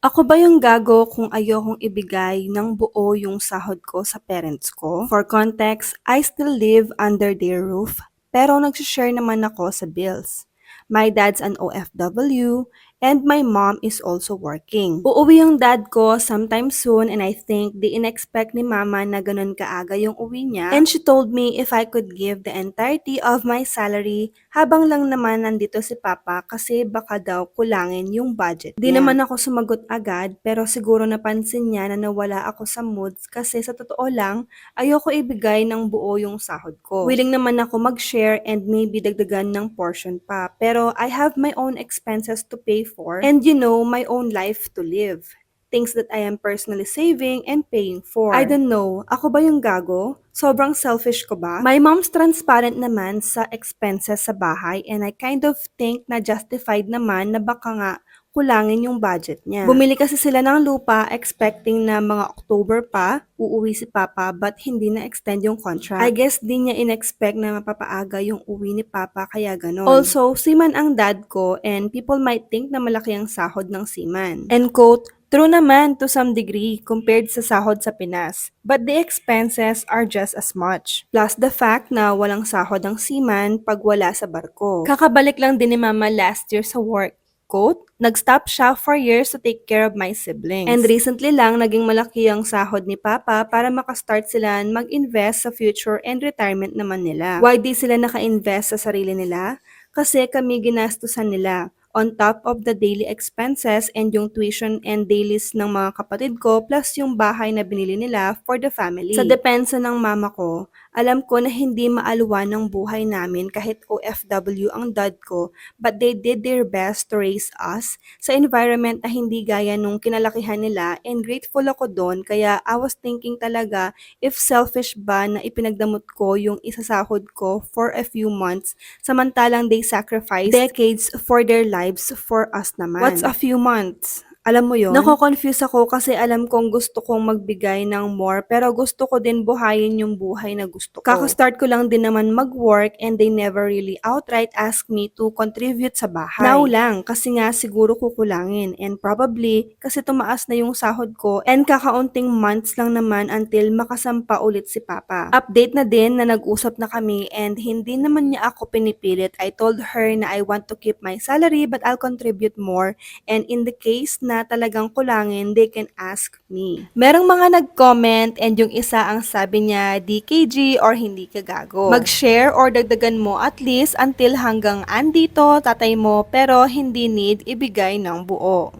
Ako ba yung gago kung ayokong ibigay ng buo yung sahod ko sa parents ko? For context, I still live under their roof, pero nagsishare naman ako sa bills. My dad's an OFW, and my mom is also working. Uuwi yung dad ko sometime soon and I think di in-expect ni mama na ganun kaaga yung uwi niya. And she told me if I could give the entirety of my salary habang lang naman nandito si papa kasi baka daw kulangin yung budget Di niya. naman ako sumagot agad pero siguro napansin niya na nawala ako sa moods kasi sa totoo lang ayoko ibigay ng buo yung sahod ko. Willing naman ako mag-share and maybe dagdagan ng portion pa pero I have my own expenses to pay for and you know my own life to live things that I am personally saving and paying for. I don't know, ako ba yung gago? Sobrang selfish ko ba? My mom's transparent naman sa expenses sa bahay and I kind of think na justified naman na baka nga kulangin yung budget niya. Bumili kasi sila ng lupa expecting na mga October pa uuwi si Papa but hindi na extend yung contract. I guess di niya in-expect na mapapaaga yung uwi ni Papa kaya ganon. Also, seaman ang dad ko and people might think na malaki ang sahod ng seaman. And quote, True naman to some degree compared sa sahod sa Pinas, but the expenses are just as much. Plus the fact na walang sahod ang seaman pag wala sa barko. Kakabalik lang din ni Mama last year sa work. Quote, Nag-stop siya for years to take care of my siblings. And recently lang, naging malaki ang sahod ni Papa para makastart sila mag-invest sa future and retirement naman nila. Why di sila naka-invest sa sarili nila? Kasi kami ginastusan nila on top of the daily expenses and yung tuition and dailies ng mga kapatid ko plus yung bahay na binili nila for the family. Sa depensa ng mama ko, alam ko na hindi maaluwan ng buhay namin kahit OFW ang dad ko but they did their best to raise us sa environment na hindi gaya nung kinalakihan nila and grateful ako doon kaya I was thinking talaga if selfish ba na ipinagdamot ko yung isasahod ko for a few months samantalang they sacrificed decades for their lives for us naman. What's a few months? Alam mo yon? Nako-confuse ako kasi alam kong gusto kong magbigay ng more pero gusto ko din buhayin yung buhay na gusto ko. Kaka-start ko lang din naman mag-work and they never really outright ask me to contribute sa bahay. Now lang kasi nga siguro kukulangin and probably kasi tumaas na yung sahod ko and kakaunting months lang naman until makasampa ulit si Papa. Update na din na nag-usap na kami and hindi naman niya ako pinipilit. I told her na I want to keep my salary but I'll contribute more and in the case na talagang kulangin, they can ask me. Merong mga nag-comment and yung isa ang sabi niya DKG or hindi ka gago. Mag-share or dagdagan mo at least until hanggang andito tatay mo pero hindi need ibigay ng buo.